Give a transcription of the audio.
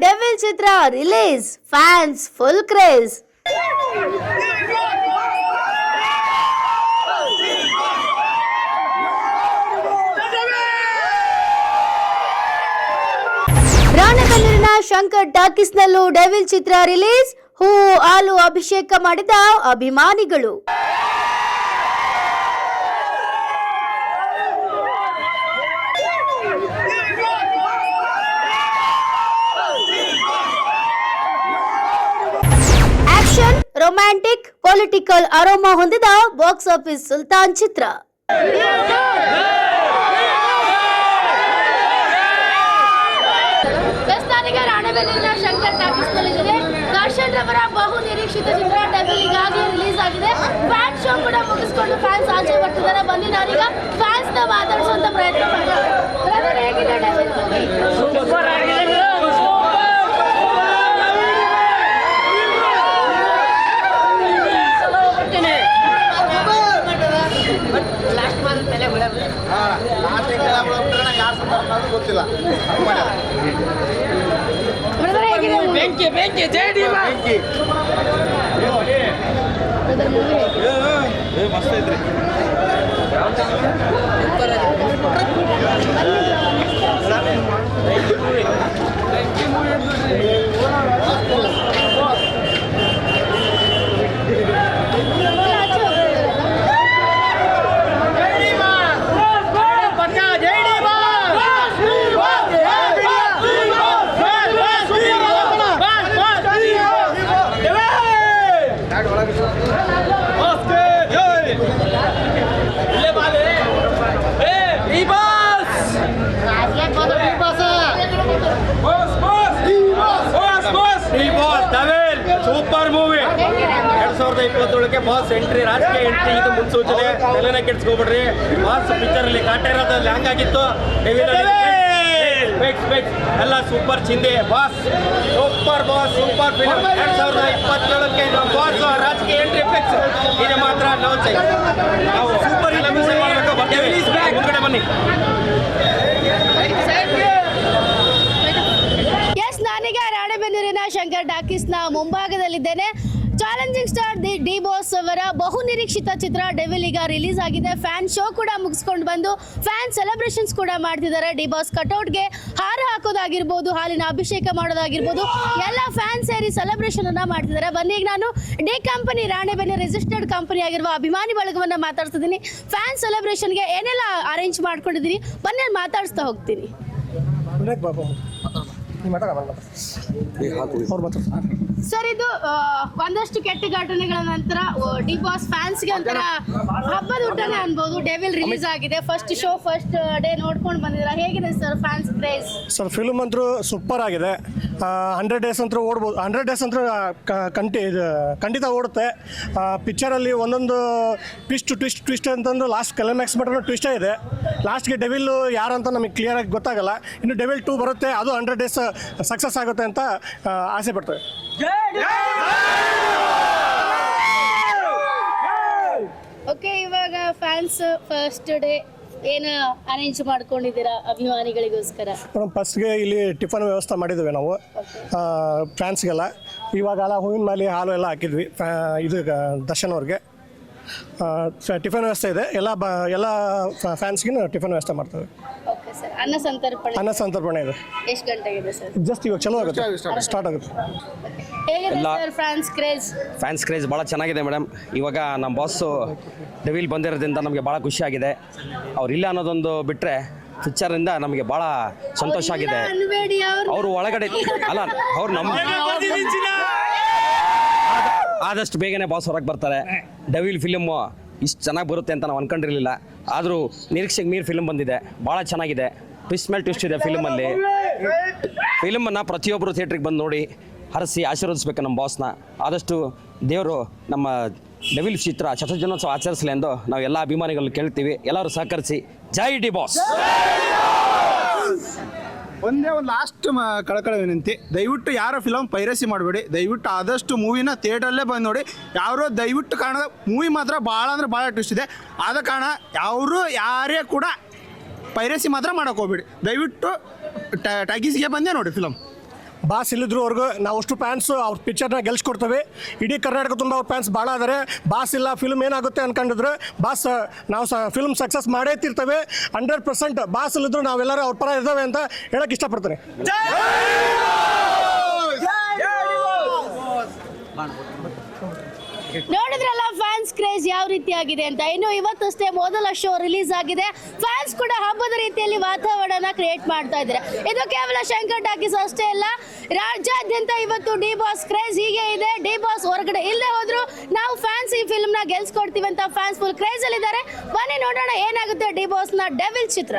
Devil ಚಿತ್ರ release fans full craze ರಾಣಕಲ್ಲೂರಿನ ಶಂಕರ್ ಟಾಕೀಸ್ನಲ್ಲೂ ಡೆವಿಲ್ ಚಿತ್ರ ರಿಲೀಸ್ ಹೂ ಹಾಲು ಅಭಿಷೇಕ ಮಾಡಿದ ಅಭಿಮಾನಿಗಳು. ರೊಮ್ಯಾಂಟಿಕ್ ಪೊಲಿಟಿಕಲ್ ಅರೋಮಾ ಹೊಂದಿದ ಬಾಕ್ಸ್ ಆಫೀಸ್ ಸುಲ್ತಾನ್ ಚಿತ್ರ. ದರ್ಶನ್ ರವರ ಬಹು ನಿರೀಕ್ಷಿತ ಚಿತ್ರ ಡಬಲ್ ಈಗಾಗಲೇ ರಿಲೀಸ್ ಆಗಿದೆ. ಫ್ಯಾನ್ ಶೋ ಕೂಡ ಮುಗಿಸ್ಕೊಂಡು ಫ್ಯಾನ್ಸ್ ಆಚೆ ಬರ್ತಿದ್ದಾರೆ. ಬನ್ನಿ ನಾನೀಗ. ಫ್ಯಾನ್ಸ್ನ ಮಾತಾಡಿಸುವಂತ ಮಸ್ತ್ ಐತ್ರಿ ಮೂವಿ. ಎರಡ್ ಸಾವಿರದ ಇಪ್ಪತ್ತೇಳಕ್ಕೆ ಬಾಸ್ ಎಂಟ್ರಿ ರಾಜಕೀಯ ಎಂಟ್ರಿ ಇದು ಮುನ್ಸೂಚನೆ. ತಲೆನ ಕೆಡ್ಸ್ಕೊಬಿಡ್ರಿ. ಬಾಸ್ ಪಿಕ್ಚರ್ ಅಲ್ಲಿ ಕಾಟ ಇರೋದ್ರಲ್ಲಿ ಹಂಗಾಗಿತ್ತು ಎಲ್ಲ super ಚಿಂದೆ. Boss super boss super film ಎರಡ್ ಸಾವಿರದ ಇಪ್ಪತ್ತೇಳಕ್ಕೆ ಬಾಸ್ ರಾಜಕೀಯ ಎಂಟ್ರಿ ಫಿಕ್ಸ್ ಇದು ಮಾತ್ರ ನಾವು ಸೂಪರ್ ಮಾಡಬೇಕು ಬರ್ತೀವಿ. ಬನ್ನಿ ಎಸ್ ನಾನೀಗ ಟಾಕೀಸ್ನ ಮುಂಭಾಗದಲ್ಲಿದ್ದೇನೆ. Challenging star the D boss ಅವರ ಬಹು ನಿರೀಕ್ಷಿತ ಚಿತ್ರ ಡೆವಿಲ್ ಈಗ ರಿಲೀಸ್ ಆಗಿದೆ. ಫ್ಯಾನ್ ಶೋ ಕೂಡ ಮುಗಿಸ್ಕೊಂಡು ಬಂದು ಫ್ಯಾನ್ ಸೆಲೆಬ್ರೇಷನ್ಸ್ ಕೂಡ ಮಾಡ್ತಿದ್ದಾರೆ. ಡಿ ಬಾಸ್ ಕಟೌಟ್ಗೆ ಹಾರ ಹಾಕೋದಾಗಿರ್ಬೋದು, ಹಾಲಿನ ಅಭಿಷೇಕ ಮಾಡೋದಾಗಿರ್ಬೋದು, ಎಲ್ಲ ಫ್ಯಾನ್ ಸೇರಿ ಸೆಲೆಬ್ರೇಷನ್ ಅನ್ನ ಮಾಡ್ತಿದ್ದಾರೆ. ಬನ್ನಿ, ಈಗ ನಾನು ಡಿ ಕಂಪನಿ ರಾಣೆಬೆನೆ ರಿಜಿಸ್ಟರ್ಡ್ ಕಂಪನಿ ಆಗಿರುವ ಅಭಿಮಾನಿ ಬಳಗವನ್ನ ಮಾತಾಡ್ತಿದ್ದೀನಿ ಫ್ಯಾನ್ ಸೆಲೆಬ್ರೇಷನ್ಗೆ ಏನೆಲ್ಲ ಅರೇಂಜ್ ಮಾಡ್ಕೊಂಡಿದ್ದೀನಿ ಬನ್ನಿ ಮಾತಾಡಿಸ್ತಾ ಹೋಗ್ತೀನಿ. ಸರ್, ಇದು ಒಂದಷ್ಟು ಕೆಟ್ಟ ಘಟನೆಗಳ ನಂತರ ಡಿ ಬಾಸ್ ಫ್ಯಾನ್ಸ್ಗೆ ಒಂಥರ ಹಬ್ಬದ ಊಟನೇ ಅನ್ಬೋದು. ಡೆವಿಲ್ ರಿಲೀಸ್ ಆಗಿದೆ. ಫಸ್ಟ್ ಶೋ ಫಸ್ಟ್ ಡೇ ನೋಡ್ಕೊಂಡು ಬಂದಿದ್ರ ಹೇಗಿದೆ sir fans craze sir film ಅಂತೂ ಸೂಪರ್ ಆಗಿದೆ. ಹಂಡ್ರೆಡ್ ಡೇಸ್ ಅಂತೂ ಓಡ್ಬೋದು. ಹಂಡ್ರೆಡ್ ಡೇಸ್ ಅಂತೂ ಕಂಟಿ, ಇದು, ಖಂಡಿತ ಓಡುತ್ತೆ. ಪಿಕ್ಚರಲ್ಲಿ ಒಂದೊಂದು ಟ್ವಿಸ್ಟ್ ಟ್ವಿಸ್ಟ್ ಟ್ವಿಸ್ಟ್ ಅಂತಂದು ಲಾಸ್ಟ್ ಕ್ಲೈಮ್ಯಾಕ್ಸ್ ಮಟ್ಟ ಟ್ವಿಸ್ಟೇ ಇದೆ ಲಾಸ್ಟ್ಗೆ ಡೆವಿಲ್ ಯಾರು ಅಂತ ನಮಗೆ ಕ್ಲಿಯರಾಗಿ ಗೊತ್ತಾಗಲ್ಲ. ಇನ್ನು ಡೆವಿಲ್ ಟೂ ಬರುತ್ತೆ ಅದು ಹಂಡ್ರೆಡ್ ಡೇಸ್ ಸಕ್ಸಸ್ ಆಗುತ್ತೆ ಅಂತ ಆಸೆ ಪಡ್ತೇವೆ. ಓಕೆ ಇವಾಗ ಫ್ಯಾನ್ಸ್ ಫಸ್ಟ್ ಡೇ ಏನು ಅರೇಂಜ್ ಮಾಡ್ಕೊಂಡಿದ್ದೀರಾ ಅಭಿಮಾನಿಗಳಿಗೋಸ್ಕರ? ಮೇಡಮ್ ಫಸ್ಟ್ಗೆ ಇಲ್ಲಿ ಟಿಫನ್ ವ್ಯವಸ್ಥೆ ಮಾಡಿದ್ವಿ ನಾವು ಫ್ಯಾನ್ಸ್ಗೆಲ್ಲ ಇವಾಗೆಲ್ಲ ಹೂವಿನ ಮಾಲೆ ಹಾಲು ಎಲ್ಲ ಹಾಕಿದ್ವಿ ಫ್ಯಾ ಇದು ದರ್ಶನ್ ಅವ್ರಿಗೆ. ಟಿಫನ್ ವ್ಯವಸ್ಥೆ ಇದೆ. ಎಲ್ಲ ಬ ಎಲ್ಲ ಫ್ಯಾನ್ಸ್ಗಿನ ಟಿಫನ್ ವ್ಯವಸ್ಥೆ ಮಾಡ್ತೇವೆ. Okay sir. ಅನ್ನ ಸಂತರ್ಪಣೆ ಅನ್ನ ಸಂತರ್ಪಣೆ ಇದೆ. ಎಷ್ಟು ಗಂಟೆಗಿದೆ ಸರ್? ಜಸ್ಟ್ ಇವಾಗ ಚಲೋ ಆಗುತ್ತೆ. ಸ್ಟಾರ್ಟ್ ಆಗುತ್ತೆ. ಹೇಗಿದೆ ಎಲ್ಲ- ಸರ್ ಕ್ರೇಜ್ ಫ್ಯಾನ್ಸ್ ಕ್ರೇಜ್ ಭಾಳ ಚೆನ್ನಾಗಿದೆ ಮೇಡಮ್ ಇವಾಗ ನಮ್ಮ ಬಾಸು ಡೆವಿಲ್ ಬಂದಿರೋದ್ರಿಂದ ನಮಗೆ ಭಾಳ ಖುಷಿಯಾಗಿದೆ ಅವ್ರು ಇಲ್ಲ ಅನ್ನೋದೊಂದು ಬಿಟ್ಟರೆ ಪಿಕ್ಚರಿಂದ ನಮಗೆ ಭಾಳ ಸಂತೋಷ ಆಗಿದೆ. ಅನ್ಬೇಡಿ ಅವ್ರು. ಅವರು ಒಳಗಡೆ ಅಲ್ಲ ಅವ್ರು ನಮ್ಮ ಆದಷ್ಟು ಬೇಗನೆ ಬಾಸ್ ಹೊರಗೆ ಬರ್ತಾರೆ. ಡವಿಲ್ ಫಿಲಮ್ ಇಷ್ಟು ಚೆನ್ನಾಗಿ ಬರುತ್ತೆ ಅಂತ ನಾವು ಅನ್ಕೊಂಡಿರಲಿಲ್ಲ. ಆದರೂ ನಿರೀಕ್ಷೆಗೆ ಮೀರ್ ಫಿಲಮ್ ಬಂದಿದೆ. ಭಾಳ ಚೆನ್ನಾಗಿದೆ. ಟ್ವಿಸ್ಟ್ ಮೇಲೆ ಟ್ವಿಸ್ಟ್ ಇದೆ ಫಿಲ್ಮಲ್ಲಿ ಫಿಲ್ಮನ್ನು ಪ್ರತಿಯೊಬ್ಬರು ಥಿಯೇಟ್ರಿಗೆ ಬಂದು ನೋಡಿ ಹರಸಿ ಆಶೀರ್ವದಿಸ್ಬೇಕು ನಮ್ಮ ಬಾಸ್ನ ಆದಷ್ಟು ದೇವರು ನಮ್ಮ ಡವಿಲ್ ಚಿತ್ರ ಶತಜನೋತ್ಸವ ಆಚರಿಸಲಿ ಎಂದು ನಾವು ಎಲ್ಲ ಅಭಿಮಾನಿಗಳು ಕೇಳ್ತೀವಿ. ಎಲ್ಲರೂ ಸಹಕರಿಸಿ. ಜೈ ಡಿ ಬಾಸ್ ಒಂದೇ ಒಂದು ಲಾಸ್ಟ್ ಕಳಕಳ ವಿನಂತಿ ದಯವಿಟ್ಟು ಯಾರೋ ಫಿಲಮ್ ಪೈರಸಿ ಮಾಡಬೇಡಿ. ದಯವಿಟ್ಟು ಆದಷ್ಟು ಮೂವಿನ ಥಿಯೇಟ್ರಲ್ಲೇ ಬಂದು ನೋಡಿ. ಯಾರೋ ದಯವಿಟ್ಟು ಕಾರಣ ಮೂವಿ ಮಾತ್ರ ಭಾಳ ಅಂದ್ರೆ ಭಾಳ ಟ್ವಿಸ್ಟ್ ಇದೆ. ಆದ ಕಾರಣ ಯಾರು ಯಾರೇ ಕೂಡ ಪೈರಸಿ ಮಾತ್ರ ಮಾಡೋಕೆ ಹೋಗ್ಬೇಡಿ. ದಯವಿಟ್ಟು ಟಗೀಸ್ಗೆ ಬಂದೇ ನೋಡಿ ಫಿಲಮ್ ಬಾಸ್ ಇಲ್ಲದ್ರವರೆಗೂ ನಾವು ಅಷ್ಟು ಫ್ಯಾನ್ಸ್ ಅವ್ರ ಪಿಕ್ಚರ್ನ ಗೆಲ್ಸ್ಕೊಡ್ತೇವೆ. ಇಡೀ ಕರ್ನಾಟಕ ತುಂಬ ಅವ್ರ ಫ್ಯಾನ್ಸ್ ಭಾಳ ಆದರೆ ಬಾಸ್ ಇಲ್ಲ ಫಿಲ್ಮ್ ಏನಾಗುತ್ತೆ ಅನ್ಕೊಂಡಿದ್ರು ಬಾಸ್ ನಾವು ಸ ಫಿಲ್ಮ್ ಸಕ್ಸಸ್ ಮಾಡೇ ತಿರ್ತೇವೆ. ಹಂಡ್ರೆಡ್ ಪರ್ಸೆಂಟ್ ಬಾಸ್ ಇಲ್ಲಿದ್ರು ನಾವೆಲ್ಲರೂ ಅವ್ರ ಪರ ಇದ್ದಾವೆ ಅಂತ ಹೇಳಕ್ಕೆ ಇಷ್ಟಪಡ್ತೀನಿ. ನೋಡಿದ್ರಲ್ಲ ಫ್ಯಾನ್ಸ್ ಕ್ರೇಜ್ ಯಾವ ರೀತಿ ಆಗಿದೆ ಅಂತ. ಇನ್ನು ಇವತ್ತಷ್ಟೇ ಮೊದಲ ಶೋ ರಿಲೀಸ್ ಆಗಿದೆ. ಫ್ಯಾನ್ಸ್ ಕೂಡ ಹಬ್ಬದ ರೀತಿಯಲ್ಲಿ ವಾತಾವರಣ ಕ್ರಿಯೇಟ್ ಮಾಡ್ತಾ ಇದ್ದಾರೆ. ಇದು ಕೇವಲ ಶಂಕರ್ ಟಾಕೀಸ್ ಅಷ್ಟೇ ಅಲ್ಲ, ರಾಜ್ಯಾದ್ಯಂತ ಇವತ್ತು ಡಿ ಬಾಸ್ ಕ್ರೇಜ್ ಹೀಗೆ ಇದೆ. ಡಿ ಬಾಸ್ ಹೊರಗಡೆ ಇಲ್ಲೇ ಹೋದ್ರು ನಾವು ಫ್ಯಾನ್ಸ್ ಈ ಫಿಲ್ಮ್ನ ಗೆಲ್ಸ್ಕೊಡ್ತೀವಿ ಅಂತ ಫ್ಯಾನ್ಸ್ ಫುಲ್ ಕ್ರೇಜ್ ಅಲ್ಲಿ ಇದ್ದಾರೆ ಬನ್ನಿ ನೋಡೋಣ ಏನಾಗುತ್ತೆ ಡಿ ಬಾಸ್ನ ಡೆವಿಲ್ ಚಿತ್ರ.